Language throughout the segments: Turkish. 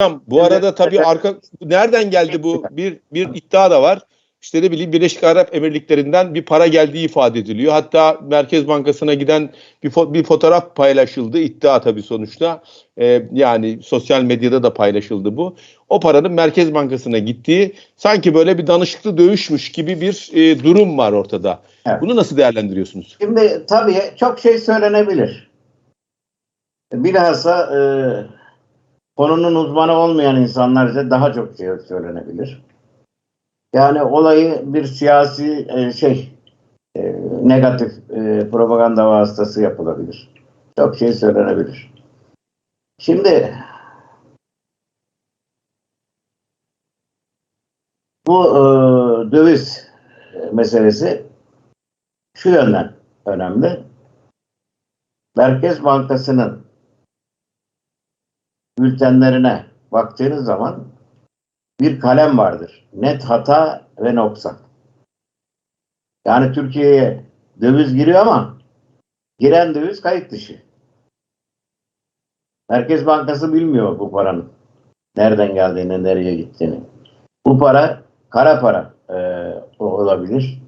Hocam bu arada tabii arka nereden geldi bu bir bir iddia da var. İşte ne bileyim Birleşik Arap Emirlikleri'nden bir para geldiği ifade ediliyor. Hatta Merkez Bankası'na giden bir, fo- bir fotoğraf paylaşıldı. İddia tabii sonuçta. Ee, yani sosyal medyada da paylaşıldı bu. O paranın Merkez Bankası'na gittiği sanki böyle bir danışıklı dövüşmüş gibi bir e, durum var ortada. Evet. Bunu nasıl değerlendiriyorsunuz? Şimdi tabii çok şey söylenebilir. Bilhassa e, konunun uzmanı olmayan insanlarca daha çok şey söylenebilir. Yani olayı bir siyasi e, şey e, negatif e, propaganda vasıtası yapılabilir. Çok şey söylenebilir. Şimdi bu e, döviz meselesi şu yönden önemli. Merkez Bankası'nın bültenlerine baktığınız zaman bir kalem vardır. Net hata ve noksan. Yani Türkiye'ye döviz giriyor ama giren döviz kayıt dışı. Merkez Bankası bilmiyor bu paranın nereden geldiğini, nereye gittiğini. Bu para kara para e, olabilir.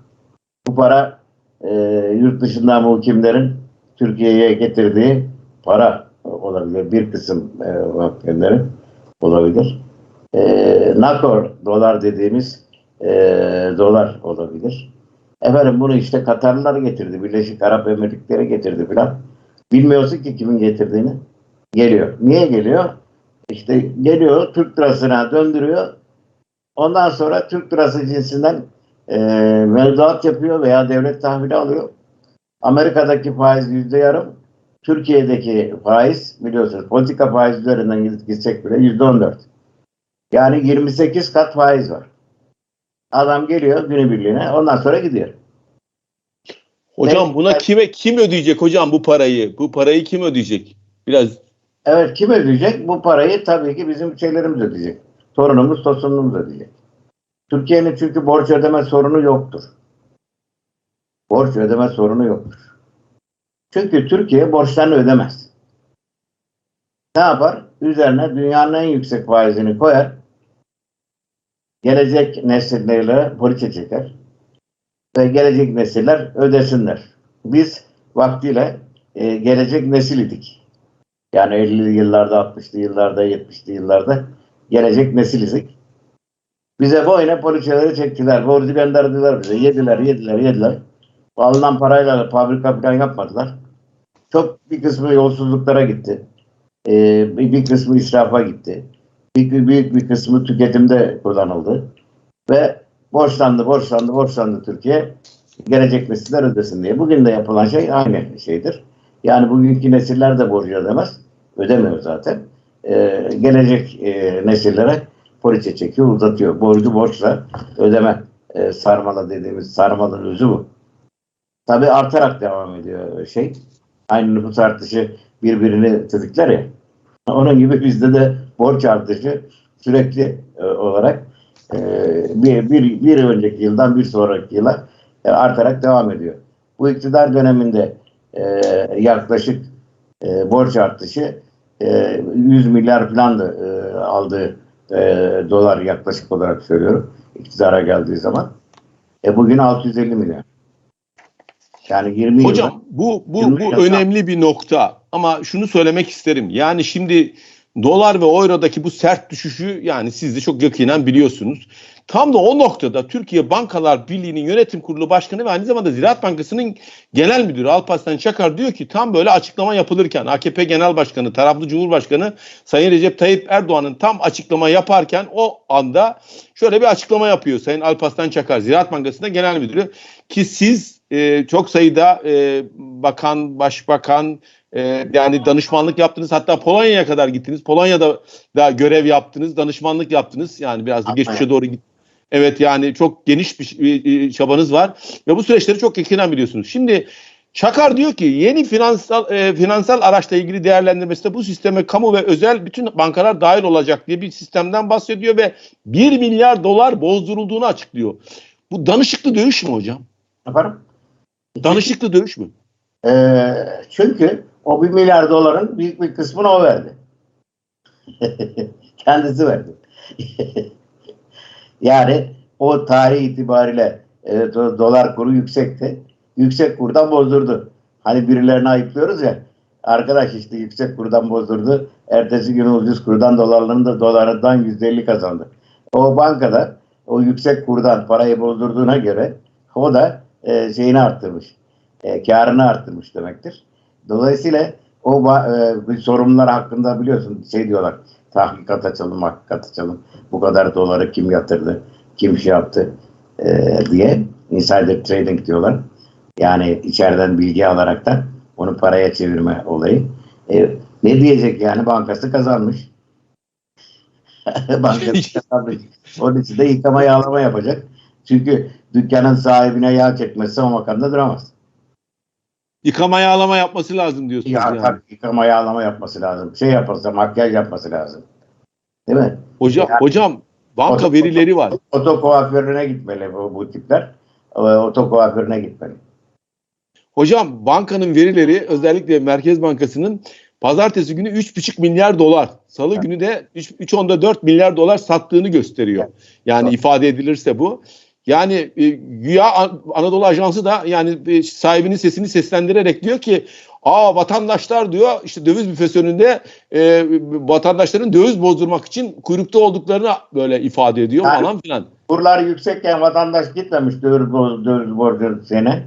Bu para e, yurt dışından muhkimlerin Türkiye'ye getirdiği para olabilir. Bir kısım e, muhkimlerin olabilir. E, nakor dolar dediğimiz e, dolar olabilir. Efendim bunu işte Katarlılar getirdi. Birleşik Arap Emirlikleri getirdi filan. Bilmiyorsun ki kimin getirdiğini. Geliyor. Niye geliyor? İşte geliyor Türk lirasına döndürüyor. Ondan sonra Türk lirası cinsinden e, mevduat yapıyor veya devlet tahvili alıyor. Amerika'daki faiz yüzde yarım. Türkiye'deki faiz biliyorsunuz politika faiz üzerinden gitsek bile yüzde on dört. Yani 28 kat faiz var. Adam geliyor günübirliğine ondan sonra gidiyor. Hocam Evet. buna kime kim ödeyecek hocam bu parayı? Bu parayı kim ödeyecek? Biraz Evet kim ödeyecek? Bu parayı tabii ki bizim şeylerimiz ödeyecek. Torunumuz, tosunumuz ödeyecek. Türkiye'nin çünkü borç ödeme sorunu yoktur. Borç ödeme sorunu yoktur. Çünkü Türkiye borçlarını ödemez. Ne yapar? Üzerine dünyanın en yüksek faizini koyar. Gelecek nesillere poliçe çeker. Ve gelecek nesiller ödesinler. Biz vaktiyle e, gelecek nesil idik. Yani 50'li yıllarda, 60'lı yıllarda, 70'li yıllarda gelecek nesilizik. Bize boyuna poliçeleri çektiler. Borcu gönderdiler bize. Yediler, yediler, yediler. Alınan parayla fabrika falan yapmadılar. Çok bir kısmı yolsuzluklara gitti. Ee, bir, kısmı israfa gitti. Bir, büyük bir kısmı tüketimde kullanıldı. Ve borçlandı, borçlandı, borçlandı Türkiye. Gelecek nesiller ödesin diye. Bugün de yapılan şey aynı şeydir. Yani bugünkü nesiller de borcu ödemez. Ödemiyor zaten. Ee, gelecek e, nesillere poliçe çekiyor, uzatıyor. Borcu borçla ödeme e, sarmala dediğimiz sarmalın özü bu. Tabii artarak devam ediyor şey. Aynı nüfus artışı birbirini tetikler ya. Onun gibi bizde de borç artışı sürekli e, olarak e, bir, bir, bir önceki yıldan bir sonraki yıla e, artarak devam ediyor. Bu iktidar döneminde e, yaklaşık e, borç artışı e, 100 milyar falan da e, aldığı e, dolar yaklaşık olarak söylüyorum iktidara geldiği zaman. E, bugün 650 milyar. Yani 20 yılda Hocam bu bu Yirmi bu yılda- önemli bir nokta ama şunu söylemek isterim. Yani şimdi dolar ve eurodaki bu sert düşüşü yani siz de çok yakinen biliyorsunuz. Tam da o noktada Türkiye Bankalar Birliği'nin yönetim kurulu başkanı ve aynı zamanda Ziraat Bankası'nın genel müdürü Alparslan Çakar diyor ki tam böyle açıklama yapılırken AKP Genel Başkanı, taraflı Cumhurbaşkanı Sayın Recep Tayyip Erdoğan'ın tam açıklama yaparken o anda şöyle bir açıklama yapıyor Sayın Alparslan Çakar Ziraat Bankası'nda genel müdürü ki siz e, çok sayıda e, bakan, başbakan e, yani danışmanlık yaptınız. Hatta Polonya'ya kadar gittiniz. Polonya'da da görev yaptınız, danışmanlık yaptınız. Yani biraz da geçmişe doğru git. Evet yani çok geniş bir e, çabanız var ve bu süreçleri çok yakinen biliyorsunuz. Şimdi Çakar diyor ki yeni finansal e, finansal araçla ilgili değerlendirmesinde bu sisteme kamu ve özel bütün bankalar dahil olacak diye bir sistemden bahsediyor ve 1 milyar dolar bozdurulduğunu açıklıyor. Bu danışıklı dövüş mü hocam? yaparım. Danışıklı dövüş mü? E, çünkü o 1 milyar doların büyük bir kısmını o verdi. Kendisi verdi. yani o tarih itibariyle evet, o dolar kuru yüksekti. Yüksek kurdan bozdurdu. Hani birilerini ayıplıyoruz ya. Arkadaş işte yüksek kurdan bozdurdu. Ertesi gün ucuz kurdan dolarlarını da dolarından %50 kazandı. O bankada o yüksek kurdan parayı bozdurduğuna göre o da e, şeyini arttırmış. E, karını arttırmış demektir. Dolayısıyla o e, bu sorunlar hakkında biliyorsun şey diyorlar. Tahkikat açalım, hakikat açalım. Bu kadar doları kim yatırdı, kim şey yaptı e, diye insider trading diyorlar. Yani içeriden bilgi alarak da onu paraya çevirme olayı. E, ne diyecek yani bankası kazanmış. bankası kazanmış. Onun için de yıkama yağlama yapacak. Çünkü dükkanın sahibine yağ çekmezse o makamda duramaz. Yıkama yağlama yapması lazım diyorsunuz Ya, yani. tabii yıkama yağlama yapması lazım. Şey yaparsa makyaj yapması lazım. Değil mi? Hocam, Yani- hocam banka Oto- verileri var. Oto kuaförüne gitmeli bu, bu tipler. E, Oto kuaförüne gitmeli. Hocam bankanın verileri özellikle Merkez Bankası'nın pazartesi günü 3,5 milyar dolar, salı günü de 3, 3.4 milyar dolar sattığını gösteriyor. Yani Evet. ifade edilirse bu. Yani e, güya An- Anadolu Ajansı da yani e, sahibinin sesini seslendirerek diyor ki Aa vatandaşlar diyor işte döviz büfesöründe e, vatandaşların döviz bozdurmak için kuyrukta olduklarını böyle ifade ediyor Yani- falan filan. Kurlar yüksekken vatandaş gitmemiş döviz, bo- döviz borcu sene.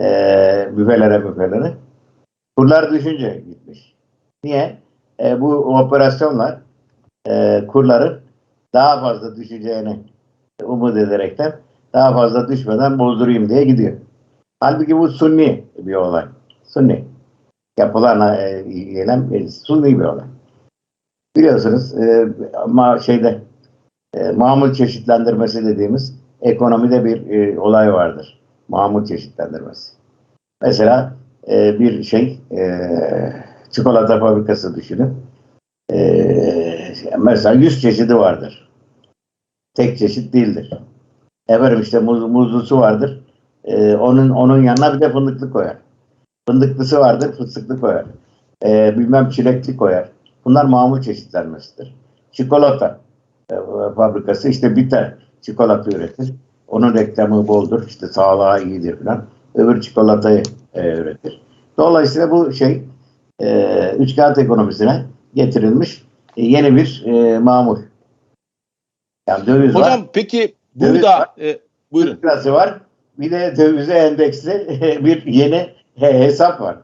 Ee, büfelere büfelere. Kurlar düşünce gitmiş. Niye? Ee, bu operasyonlar e, kurların daha fazla düşeceğini umut ederekten daha fazla düşmeden bozdurayım diye gidiyor. Halbuki bu sunni bir olay. Sunni. Yapılan e, sunni bir olay. Biliyorsunuz e, ama şeyde e, mamul çeşitlendirmesi dediğimiz ekonomide bir e, olay vardır. Mamul çeşitlendirmesi. Mesela e, bir şey e, çikolata fabrikası düşünün. E, mesela 100 çeşidi vardır. Tek çeşit değildir. Efendim işte muz, muzlusu vardır. E, onun onun yanına bir de fındıklı koyar. Fındıklısı vardır, fıstıklı koyar. E, bilmem çilekli koyar. Bunlar mamul çeşitlenmesidir. Çikolata e, fabrikası işte biter çikolata üretir. Onun reklamı boldur. işte sağlığa iyidir falan. Öbür çikolatayı e, üretir. Dolayısıyla bu şey e, üç kağıt ekonomisine getirilmiş e, yeni bir e, mamul. Yani döviz var, Hocam peki Döviz burada var. e, buyurun. Lirası var. Bir de dövize endeksli bir yeni he- hesap var.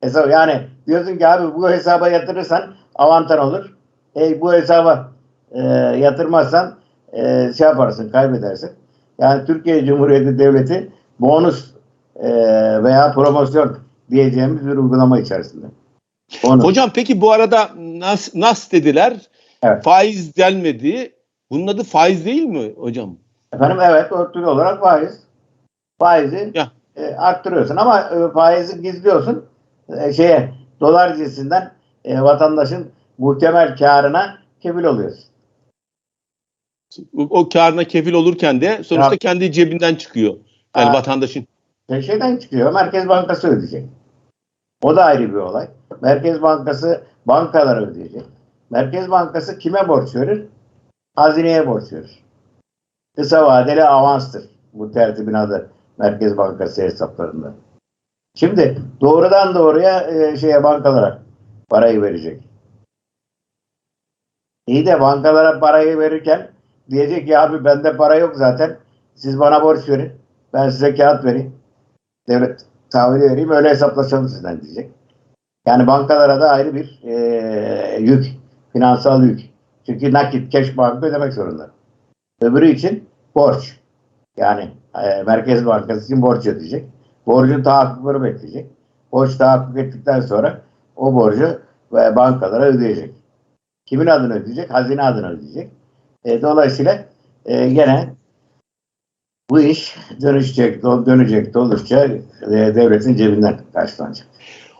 Hesap yani diyorsun ki abi bu hesaba yatırırsan avantan olur. E, bu hesaba e, yatırmazsan e, şey yaparsın, kaybedersin. Yani Türkiye Cumhuriyeti Devleti bonus e, veya promosyon diyeceğimiz bir uygulama içerisinde. Bonus. Hocam peki bu arada nas, nas dediler. Evet. Faiz gelmedi. Bunun adı faiz değil mi hocam? Efendim evet örtülü olarak faiz. Faizi Ya. e, arttırıyorsun ama e, faizi gizliyorsun. E, şeye dolar cinsinden e, vatandaşın muhtemel karına kefil oluyorsun. O, o karına kefil olurken de sonuçta Ya. kendi cebinden çıkıyor. Yani Ha. vatandaşın. E, şeyden çıkıyor. Merkez Bankası ödeyecek. O da ayrı bir olay. Merkez Bankası bankalara ödeyecek. Merkez Bankası kime borç verir? Hazineye borç verir. Kısa vadeli avanstır. Bu tertibin adı Merkez Bankası hesaplarında. Şimdi doğrudan doğruya e, şeye bankalara parayı verecek. İyi de bankalara parayı verirken diyecek ki abi bende para yok zaten. Siz bana borç verin. Ben size kağıt vereyim. Devlet tahvili vereyim öyle hesaplaşalım sizden diyecek. Yani bankalara da ayrı bir e, yük. Finansal yük. Çünkü nakit, cash banka ödemek zorunda. Öbürü için borç. Yani e, Merkez Bankası için borç ödeyecek. Borcun tahakkukları bekleyecek. Borç tahakkuk ettikten sonra o borcu ve bankalara ödeyecek. Kimin adını ödeyecek? Hazine adını ödeyecek. E, dolayısıyla e, gene bu iş dönüşecek, dönecek, doldukça e, devletin cebinden karşılanacak.